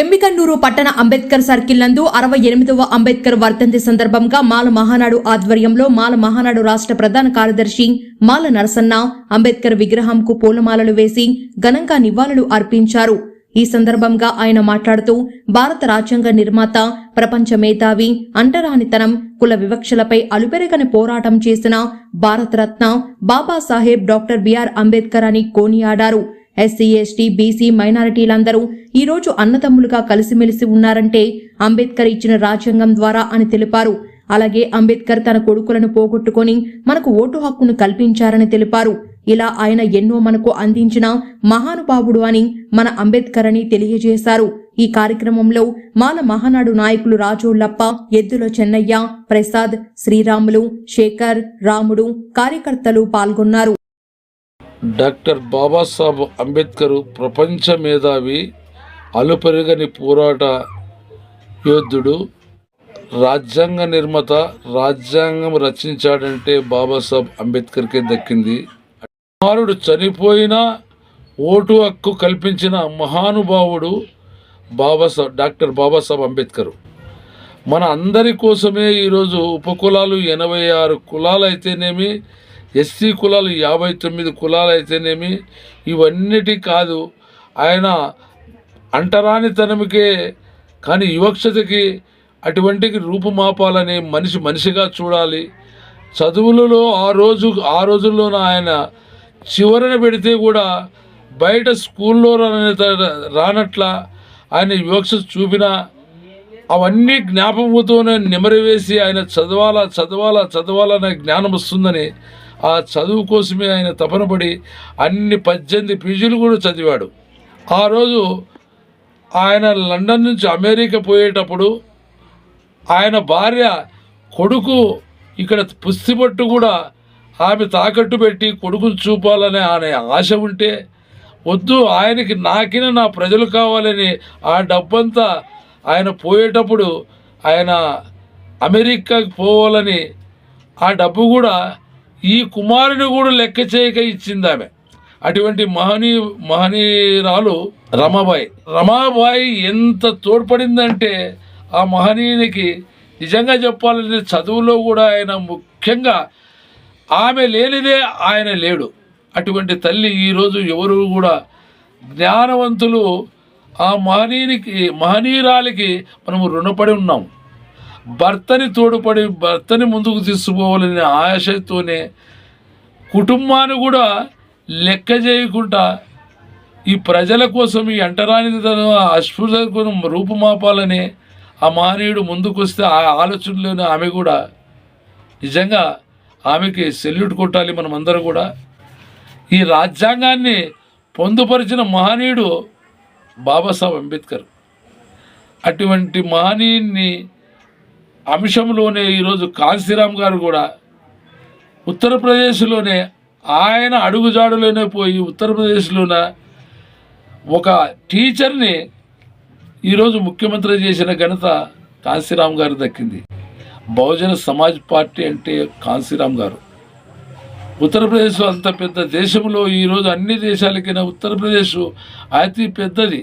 ఎమ్మికన్నూరు పట్టణ అంబేద్కర్ సర్కిల్ నందు అరవై ఎనిమిదవ అంబేద్కర్ వర్ధంతి సందర్భంగా మాల మహానాడు ఆధ్వర్యంలో మాల మహానాడు రాష్ట్ర ప్రధాన కార్యదర్శి మాల నరసన్న అంబేద్కర్ విగ్రహంకు పూలమాలలు వేసి ఘనంగా నివాళులు అర్పించారు. ఈ సందర్భంగా ఆయన మాట్లాడుతూ భారత రాజ్యాంగ నిర్మాత ప్రపంచ మేధావి అంటరానితనం కుల వివక్షలపై అలుపెరగని పోరాటం చేసిన Bharat Ratna Babasaheb doctor B R Ambedkar అని కోనియాడారు. ఎస్సీ ఎస్టీ బీసీ మైనారిటీలందరూ ఈ రోజు అన్నదమ్ములుగా కలిసిమెలిసి ఉన్నారంటే అంబేద్కర్ ఇచ్చిన రాజ్యాంగం ద్వారా అని తెలిపారు. అలాగే అంబేద్కర్ తన కొడుకులను పోగొట్టుకొని మనకు ఓటు హక్కును కల్పించారని తెలిపారు. ఇలా ఆయన ఎన్నో మనకు అందించిన మహానుభావుడు అని మన అంబేద్కర్ అని తెలియజేశారు. ఈ కార్యక్రమంలో మాల మహానాడు నాయకులు రాజోళ్ళప్ప ఎద్దుల చెన్నయ్య ప్రసాద్ శ్రీరాములు శేఖర్ రాముడు కార్యకర్తలు పాల్గొన్నారు. డాక్టర్ బాబాసాహెబ్ అంబేద్కర్ ప్రపంచ మేధావి అలుపెరగని పోరాట యోధుడు రాజ్యాంగ నిర్మాత రాజ్యాంగం రచించాడంటే బాబాసాహెబ్ అంబేద్కర్కే దక్కింది. కుమారుడు చనిపోయినా ఓటు హక్కు కల్పించిన మహానుభావుడు బాబాసాహెబ్ డాక్టర్ బాబాసాహెబ్ అంబేద్కర్. మన అందరి కోసమే ఈరోజు ఉపకులాలు ఎనభై ఆరు కులాలు అయితేనేమి ఎస్సీ కులాలు యాభై తొమ్మిది కులాలు అయితేనేమి ఇవన్నిటి కాదు. ఆయన అంటరానితనముకే కానీ యువక్షతకి అటువంటికి రూపుమాపాలని మనిషి మనిషిగా చూడాలి. చదువులలో ఆ రోజు ఆ రోజుల్లోన ఆయన చివరన పెడితే కూడా బయట స్కూల్లో రాన- రానట్ల ఆయన వివక్ష చూపిన అవన్నీ జ్ఞాపకంతోనే నెమరివేసి ఆయన చదవాలా చదవాలా చదవాలనే జ్ఞానం వస్తుందని ఆ చదువు కోసమే ఆయన తపనపడి అన్ని పద్దెనిమిది పీజీలు కూడా చదివాడు. ఆ రోజు ఆయన లండన్ నుంచి అమెరికా పోయేటప్పుడు ఆయన భార్య కొడుకు ఇక్కడ పుస్తిపట్టు కూడా ఆమె తాకట్టు పెట్టి కొడుకును చూపాలనే అనే ఆశ ఉంటే వద్దు ఆయనకి నాకిన నా ప్రజలు కావాలని ఆ డబ్బంతా ఆయన పోయేటప్పుడు ఆయన అమెరికాకి పోవాలని ఆ డబ్బు కూడా ఈ కుమారుని కూడా లెక్క చేయక ఇచ్చింది ఆమె. అటువంటి మహనీ మహనీయురాలు రమాబాయి. రమాబాయి ఎంత తోడ్పడిందంటే ఆ మహనీయునికి నిజంగా చెప్పాలంటే చదువులో కూడా ఆయన ముఖ్యంగా ఆమె లేనిదే ఆయన లేడు. అటువంటి తల్లి ఈరోజు ఎవరు కూడా జ్ఞానవంతులు ఆ మహనీయునికి మహనీయురాలికి మనము రుణపడి ఉన్నాం భర్తని తోడుపడి భర్తని ముందుకు తీసుకుపోవాలనే ఆశతోనే కుటుంబాన్ని కూడా లెక్క చేయకుండా ఈ ప్రజల కోసం ఈ అంటరానితనం అస్పృశ్యతను రూపుమాపాలని ఆ మహనీయుడు ముందుకొస్తే ఆ ఆలోచనలోనే ఆమె కూడా నిజంగా ఆమెకి సెల్యూట్ కొట్టాలి మనం కూడా. ఈ రాజ్యాంగాన్ని పొందుపరిచిన మహనీయుడు బాబాసాహెబ్ అంబేద్కర్. అటువంటి మహనీయుని అంశంలోనే ఈరోజు కాశీరామ్ గారు కూడా ఉత్తరప్రదేశ్లోనే ఆయన అడుగుజాడులోనే పోయి ఉత్తరప్రదేశ్లోన ఒక టీచర్ని ఈరోజు ముఖ్యమంత్రి చేసిన ఘనత కాశీరామ్ గారు దక్కింది. బహుజన సమాజ్ పార్టీ అంటే కాశీరామ్ గారు. ఉత్తరప్రదేశ్ అంత పెద్ద దేశంలో ఈరోజు అన్ని దేశాలకైనా ఉత్తరప్రదేశ్ అతి పెద్దది.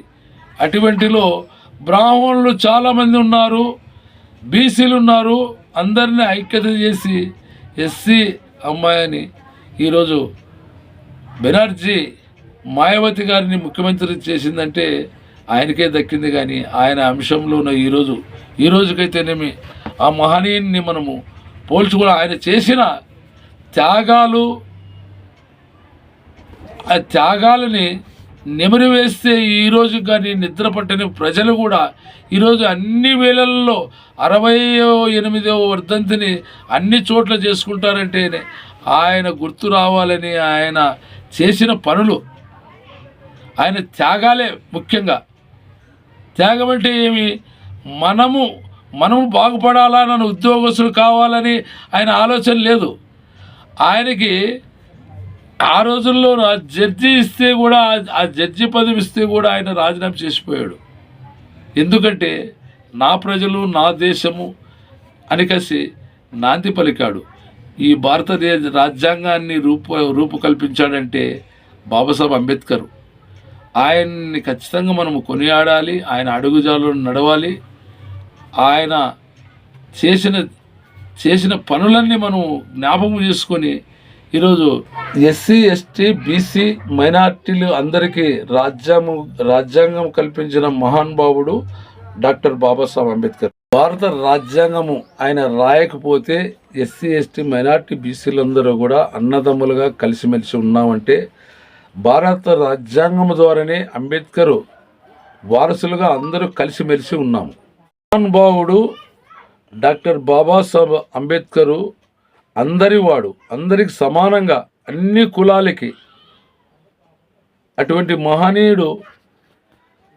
అటువంటిలో బ్రాహ్మణులు చాలామంది ఉన్నారు బీసీలు ఉన్నారు అందరినీ ఐక్యత చేసి ఎస్సీ అమ్మాయిని ఈరోజు బెనర్జీ మాయావతి గారిని ముఖ్యమంత్రి చేసిందంటే ఆయనకే దక్కింది కానీ ఆయన అంశంలోన ఈరోజు ఈ రోజుకైతేనేమి ఆ మహనీయుని మనము పోల్చుకుని ఆయన చేసిన త్యాగాలు ఆ త్యాగాలని నెమరు వేస్తే ఈరోజు కానీ నిద్ర పట్టని ప్రజలు కూడా ఈరోజు అన్ని వేళల్లో అరవయో ఎనిమిదో వర్ధంతిని అన్ని చోట్ల చేసుకుంటారంటేనే ఆయన గుర్తు రావాలని ఆయన చేసిన పనులు. ఆయన త్యాగాలే ముఖ్యంగా. త్యాగం అంటే ఏమి? మనము మనము బాగుపడాలని ఉద్యోగస్తులు కావాలని ఆయన ఆలోచన లేదు. ఆయనకి ఆ రోజుల్లో జడ్జి ఇస్తే కూడా ఆ జడ్జి పదవి ఇస్తే కూడా ఆయన రాజీనామా చేసిపోయాడు. ఎందుకంటే నా ప్రజలు నా దేశము అని కసి నాంది పలికాడు. ఈ భారతదేశ రాజ్యాంగాన్ని రూపు రూపకల్పించాడంటే బాబాసాహెబ్ అంబేద్కర్. ఆయన్ని ఖచ్చితంగా మనం కొనియాడాలి ఆయన అడుగుజాలు నడవాలి. ఆయన చేసిన చేసిన పనులన్నీ మనం జ్ఞాపకం చేసుకొని ఈరోజు ఎస్సీ ఎస్టీ బీసీ మైనార్టీలు అందరికీ రాజ్యాంగం రాజ్యాంగం కల్పించిన మహానుభావుడు డాక్టర్ బాబాసాహెబ్ అంబేద్కర్. భారత రాజ్యాంగము ఆయన రాయకపోతే ఎస్సీ ఎస్టీ మైనార్టీ బీసీలందరూ కూడా అన్నదమ్ములుగా కలిసిమెలిసి ఉన్నామంటే భారత రాజ్యాంగం ద్వారానే అంబేద్కర్ వారసులుగా అందరూ కలిసిమెలిసి ఉన్నాము. మహానుభావుడు డాక్టర్ బాబాసాహెబ్ అంబేద్కరు అందరివాడు అందరికి సమానంగా అన్ని కులాలకి అటువంటి మహనీయుడు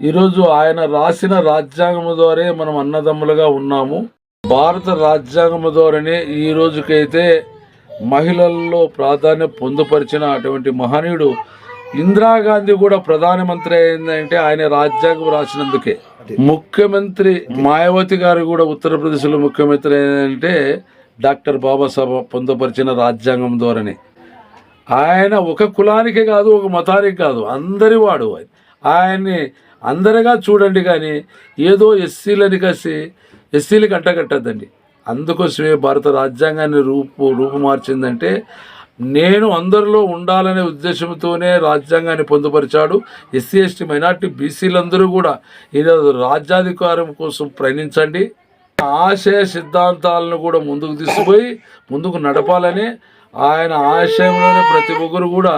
ఈరోజు ఆయన రాసిన రాజ్యాంగం ద్వారే మనం అన్నదమ్ములుగా ఉన్నాము. భారత రాజ్యాంగం ద్వారానే ఈ రోజుకైతే మహిళల్లో ప్రాధాన్యం పొందుపరిచిన అటువంటి మహనీయుడు ఇందిరాగాంధీ కూడా ప్రధానమంత్రి అయిందంటే ఆయన రాజ్యాంగం రాసినందుకే. ముఖ్యమంత్రి మాయావతి గారు కూడా ఉత్తరప్రదేశ్లో ముఖ్యమంత్రి అయిందంటే డాక్టర్ బాబాసాహెబ్ పొందుపరిచిన రాజ్యాంగం ద్వారానే ఆయన ఒక కులానికే కాదు ఒక మతానికి కాదు అందరి వాడు ఆయన. ఆయన్ని అందరిగా చూడండి కానీ ఏదో ఎస్సీలని కలిసి ఎస్సీలకు అంటగట్టద్దండి అందుకోసమే భారత రాజ్యాంగాన్ని రూపు రూపుమార్చిందంటే నేను అందరిలో ఉండాలనే ఉద్దేశంతోనే రాజ్యాంగాన్ని పొందుపరిచాడు ఎస్సీ ఎస్టీ మైనార్టీ బీసీలందరూ కూడా ఈరోజు రాజ్యాధికారం కోసం ప్రయాణించండి ఆశయ సిద్ధాంతాలను కూడా ముందుకు తీసుకుపోయి ముందుకు నడపాలని ఆయన ఆశయంలోనే ప్రతి ఒక్కరు కూడా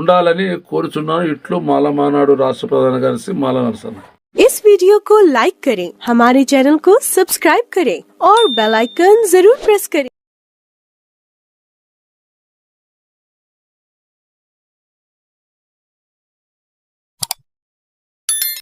ఉండాలని కోరుచున్నాను ఇట్లు మాలమానాడు రాష్ట్ర ప్రధాన కార్యదర్శి మాల నరసన్న इस वीडियो को लाइक करें हमारे चैनल को सब्सक्राइब करें और बेल आइकन जरूर प्रेस करें